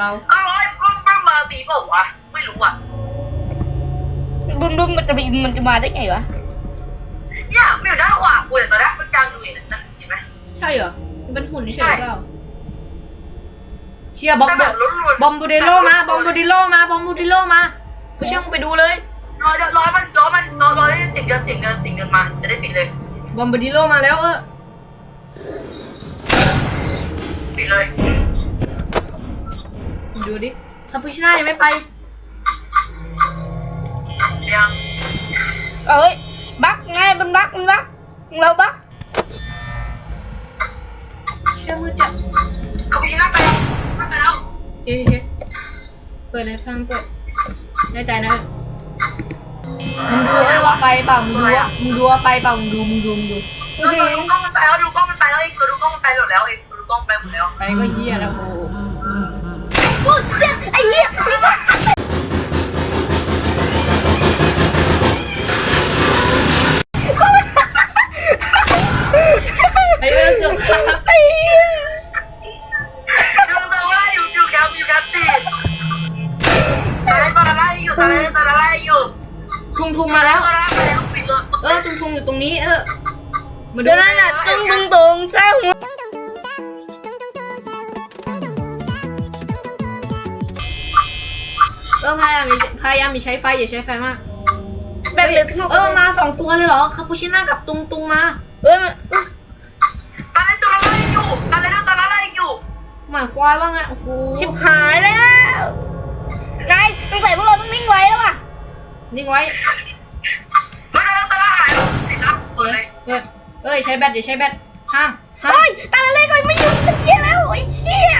เราเอ้าไอ้บึ้มบึ้มมาบีเปล่าวะไม่รู้อะบึ้มบึ้มมันจะมีมันจะมาได้ไงวะเนี่ยมันอยู่ด้านขวากูแต่ตอนแรกมันกลางดูเห็นนั่นเห็นไหมใช่เหรอมันเป็นหุ่นเฉยๆเปล่าเชียร์บอมแต่บแบบล้วนๆบอมบูเดโลมาบอมบูเดโลมาบอมบูเดโลมาผู้เชี่ยวมึงไปดูเลยรอเดี๋ยวรอให้มันรอมันรอรอได้เสียงเดินเสียงเดินเสียงเดินมาจะได้ปิดเลย บอมบูเดโลมาแล้วเออปิดเลย ดูดิคาปูชิน่ายังไม่ไปเดี๋ยวเอ้ย บักไงมันบักมันบักเราบักเชื่อมือจัดเขาไปยิงหน้าไปแล้วหน้าไปแล้วเฮ้ยเฮ้ยเปิดเลยฟังเปิดแน่ใจนะมึงดูเอ้ยว่าไปเปล่ามึงดูว่ามึงดูว่าไปเปล่ามึงดูมึงดูมึงดูดูดูดูกล้องมันไปแล้วดูกล้องมันไปแล้วเองดูกล้องมันไปหมดแล้วเองดูกล้องไปหมดแล้วไปก็เฮียแล้วโอ้ โอ้เชี่ยไอ้เหี้ยไอเออเกือบขาดไอ้เหี้ยดูตัวว่าอยู่อยู่แคมป์อยู่แคมป์สี่ตอนแรกตอนแรกอยู่ตอนแรกตอนแรกอยู่ทุงทุงมาแล้ว ตอนแรกไปแล้วปิดเลย เออทุงทุงอยู่ตรงนี้ เออ มาดู เดี๋ยวนั่นน่ะตึงตึงตึงสร้างหัว เออพยายามอย่าพยายามอย่าใช้ไฟอย่าใช้ไฟมากแบบเหลือทั้งหมดเออมาสองตัวเลยเหรอคาปูชิน่ากับตุงตุงมา เอ้ยมันตอนแรกตอนแรกอยู่ตอนแรกตอนแรกอยู่หมายควายว่าไงโอ้โหชิบหายแล้วนายสงสัยพวกเราต้องนิ่งไว้แล้วอะนิ่งไว้ไม่ได้ตอนแรกหายปิดแล้วเปิดเลยเปิดเอ้ยใช้แบตอย่าใช้แบตห้ามห้ามเฮ้ยตาเล่ก็ไม่อยู่เหี้ยแล้วไอ้เชี่ยไปเลย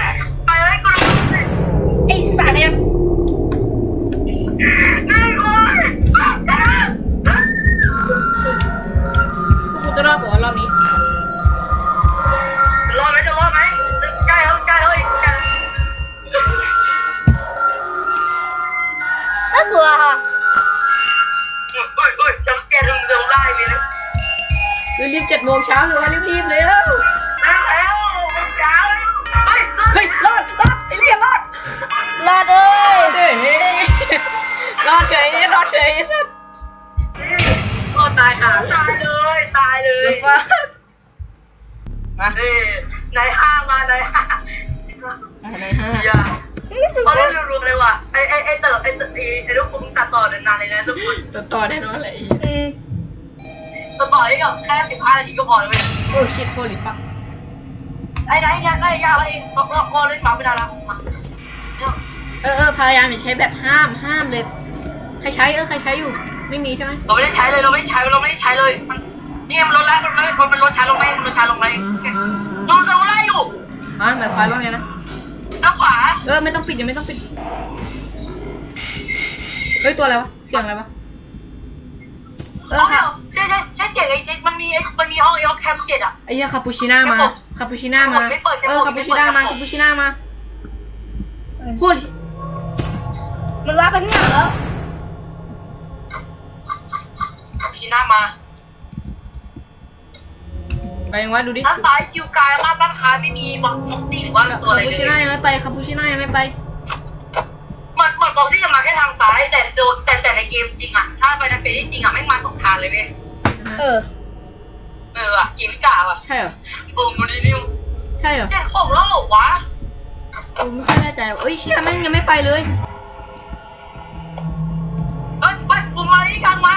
ดโมงเช้าหรือว่ารีบๆเลยแล้วแล้วมันยาเฮ้ยเฮ้ยรอดรอดไอ้เรียรอดรอดเอ้ยเฮ้ยรอดเฉยรอดเฉยสัสรอดตายหาตายเลยตายเลยยวฟ้ามาเอ้นายห้ามานายห้าไหนห้าอย่าตอนนี้รู้ๆเลยว่ะไอไอไอเต๋อไอเต๋อไอลูกคงตัดต่อนานๆเลยนะทุกคนต่อต่อแน่นอนเลย อืมตัดต่อได้กับแค่สิบห้านาทีก็พอเลยเว้ยโอ้ชิตโคลิฟักไอ้ไหนเนี่ยไอ้ยากแล้วเองก็ก็เล่นหมาไม่ได้แล้วมาเออเออพยายามอย่าใช้แบบห้ามห้ามเลย ใครใช้เออใครใช้อยู่ ไม่มีใช่ไหมเราไม่ได้ใช้เลยเราไม่ได้ใช้เราไม่ได้ใช้เลย มันนี่มันลดแล้วมันไม่มันลดช้าลงไหมมันลดช้าลงไหมโอเคดูเซลไล่อยู่ฮะหมายความว่าไงนะด้านขวาเออไม่ต้องปิดยังไม่ต้องปิดเฮ้ยตัวอะไรวะเสียงอะไรวะเอเอออค่ะ ใช่ใช่ใช่เสียงไอ้ไอ้มันมีไอ้มันมีห้องไอ้ห้องแคมป์เจ็ดอะ ไอ้เหี้ยคาปูชิน่ามาแค่บอกคาปูชิน่ามาไม่เปิดแค่เอบอกอคาปูชิน่าไม่มาเปิดคาปูชิน่ามาพูดมันว่าไปข้างหลังแล้วชีน่ามาไปยังวะดูดิด้านซ้ายคิวกายมากด้านซ้ายไม่มีบ็อกซ์บ็อกซี่หรือว่าตัวคาอะไรปูเลชิน่ายเหยังไม่ไปคาปูชิน่ายังไม่ไปมือนเหมือนบ็อกซี่จะมาแค่ทางซ้ายแต่โดนแต่แต่ในเกมจริงอะถ้าไปในเฟซจริงอะไม่งมาสองทางเลยเว้ย เออ เอออะเกมไม่กล้าอะใช่เหรอบูมบูดีนิวใช่เหรอเจ็ดหกแล้วเหรอวะกูไม่ค่อยแน่ใจว่ะเอ้ยเชี่ยแม่งยังไม่ไปเลยเอ้ยเฮ้ยบูมมาที่กลางมา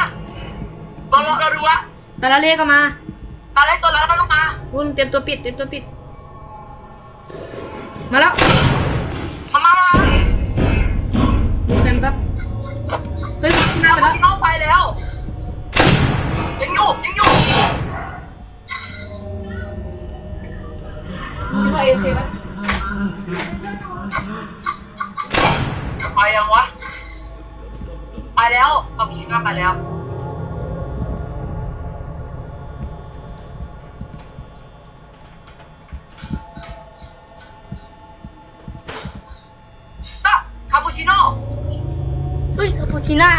เราเราเราดูว่าแต่ละเลขก็มาตอนแรกตัวแล้วต้องมาคุณเตรียมตัวปิดเตรียมตัวปิด มาแล้วมามามาดูเซนแป๊บเฮ้ยชิน่าเอาไปแล้วที่น้องไปแล้วยัง อยู่ยังอยู่พี่พลอยโอเคไหมไปยังวะไปแล้วเขาคิดว่าไปแล้วตะคาปูชิโน่ เฮ้ยคาปูชิน่า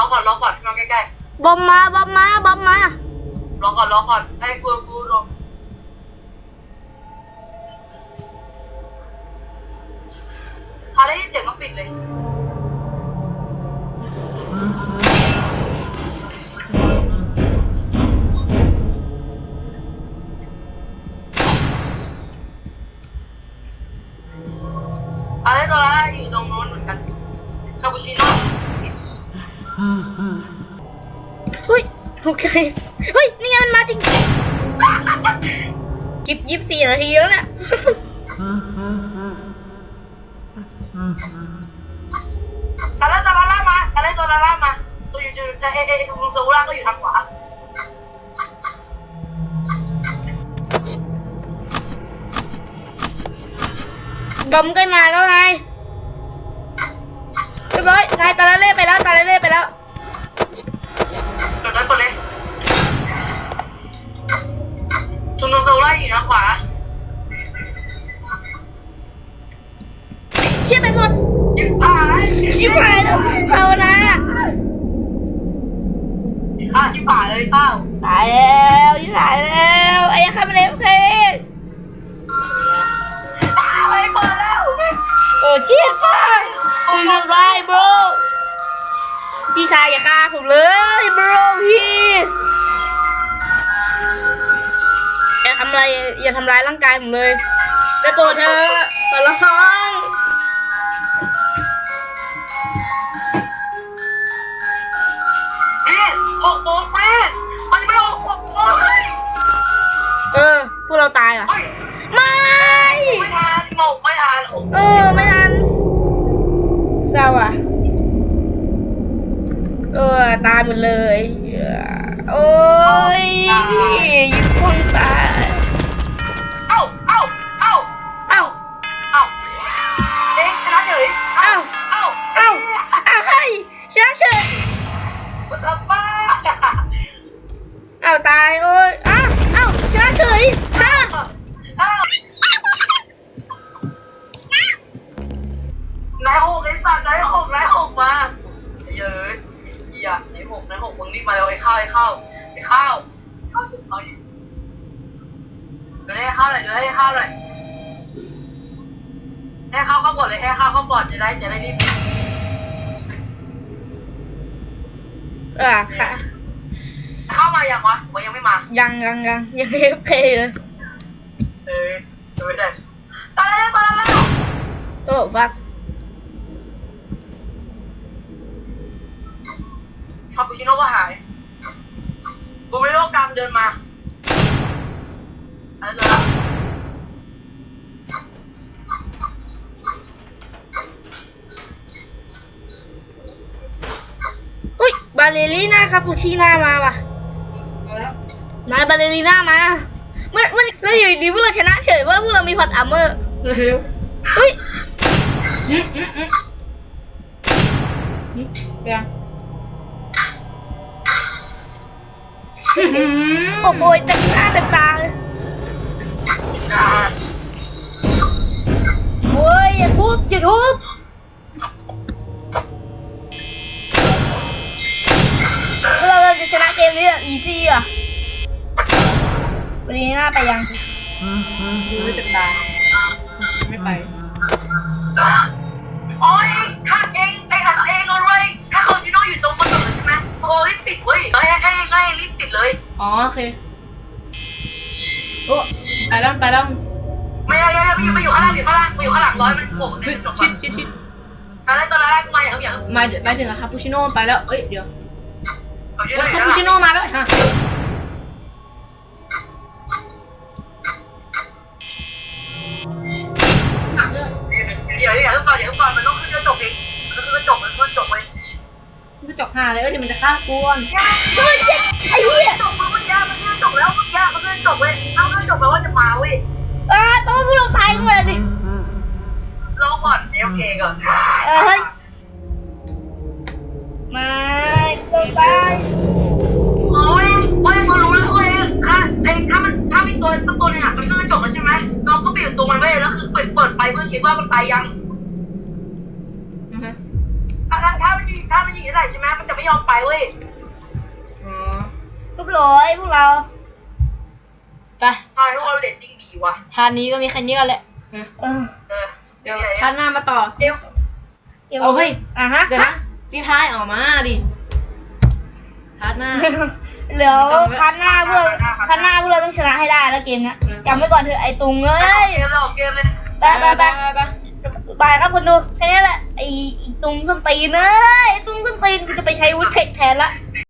อก่อนรอก่อนพี่น้องใกล้ๆบอมมาบอมมาบอมมารอก่อนรอก่อนให้กูกูลอพอได้ยินเสียงก็ปิดเลย ใจ เฮ้ย นี่ไงมันมาจริง คลิปยี่สิบสี่นาทีแล้วเนี่ยอะไรตัวละล่ามาอะไรตัวละล่ามาตัวอยู่อยู่เอเอลุงโซล่าก็อยู่ทางขวาบอมใกล้มาแล้วนายเรียบร้อยนายตาละเล่ไปแล้วตาละเล่ไปแล้วเดี๋ยวนั้นไปเลย ลุงโซล่าอยู่ทางขวาเชี่ยไปหมดชิบหายชิบหายแล้วภาวนาข้าชิบหายเลยข้าวตายแล้วชิบหายแล้วไอ้ยังคำเล็บเคไปเปิดแล้วโอ้เชี่ยป้าคือทำไร bro พี่ชายอย่าฆ่าผมเลย bro พี่ำอะไรอย่าทำร้ายร่างกายผมเลยได้โปรดเธอะขอร้องพี่หกโมงพี่มันไม่หกหกโมงเลยเออ พวกเราตายเหรอ เฮ้ยไม่ ไม่ทันหมกไม่ทันโอ้โหเออ ไม่ทันเศร้าอะ เออ ตายหมดเลย โอ้ยยิบพวงตา สุดเอาดิเดี๋ยวให้ข้าวหน่อยเดี๋ยวให้ข้าวหน่อยให้ข้าวเข้าก่อนเลยให้ข้าวเข้าก่อนจะได้จะได้รีบเออค่ะ เข้ามายังวะผมยังไม่มา ยังยังยังยังไม่โอเคเลยเออยังไม่ได้ตายแล้วตายแล้วโอ้บักคาปูชิโน่ก็หาย บูมิโร่กลางเดินมาอะไรเลยอุ้ยบาเลรีน่าคาปูชิน่ามาว่ะเอาแล้วมาบาเลรีน่ามาเมื่อเมื่อแล้วอยู่ดีพวกเราชนะเฉยเพราะพวกเรามีพอดอัมเมอร์เร็วเฮ้ย อืมอืมอืมอืมเปียง อื้อหือโอ้โหเต็มหน้าเต็มตาเลยอ่าโอ้ยอย่าทุบอย่าทุบเราเราจะชนะเกมนี้แบบอีซี่อะวันนี้หน้าไปยังดูด้วยจักรตาไม่ไป อ๋อโอเคโอ้ไปแล้วไปแล้วไม่ได้ไม่ได้ไม่อยู่ไม่อยู่ข้างล่างอยู่ข้างล่างอยู่ข้างหลังร้อยมันโผล่ชิในดกระจกชิดชิดชิดตอนแรกตอนแรกมาอย่างอย่างมาไปถึงอะคาปูชิโน่ไปแล้วเอ้ยเดี๋ยวเขาชื่อโอ้อะยไรคาปูชิโน่มาแล้วฮะหนักเลยเดี๋ยวเดี๋ยวก่อนเดี๋ยวก่อนมันต้องขึ้นกระจกเองมันขึ้นกระจกมันขึ้นกระจกเว้ยมันจะจกหาเลยเอ้ยเดี๋ยวมันจะฆ่ากูก่อน คือเปิดเปิดไฟเพื่อเช็คว่ามันไปยังอือฮะถ้าถ้าถ้ามันยิงถ้ามันยิงอะไรใช่ไหมมันจะไม่ยอมไปเว้ยอ๋อเรียบร้อยพวกเราไปใช่ทุกคนเรตติ้งดีว่ะพาร์ทนี้ก็มีแค่นี้กันแหละเออเออเดี๋ยวพาร์ทหน้ามาต่อเดี๋ยวเกมเอาเฮ้ยอะฮะเดี๋ยวนะดีท้ายออกมาดิพาร์ทหน้าเหลือคันหน้าเพื่อคันหน้าเพื่อต้องชนะให้ได้แล้วเกมเนี้ยจำไว้ก่อนเถอะไอ้ตุงเอ้ออกยเกมเลยออกเกมเลย ไปไปไปไปบายครับคนดูแค่นี้แหละไอ้ไอ้ตุงส้นตีนเอ้ยไอ้ตุงส้นตีนกูจะไปใช้วุฒิเทคแทนละ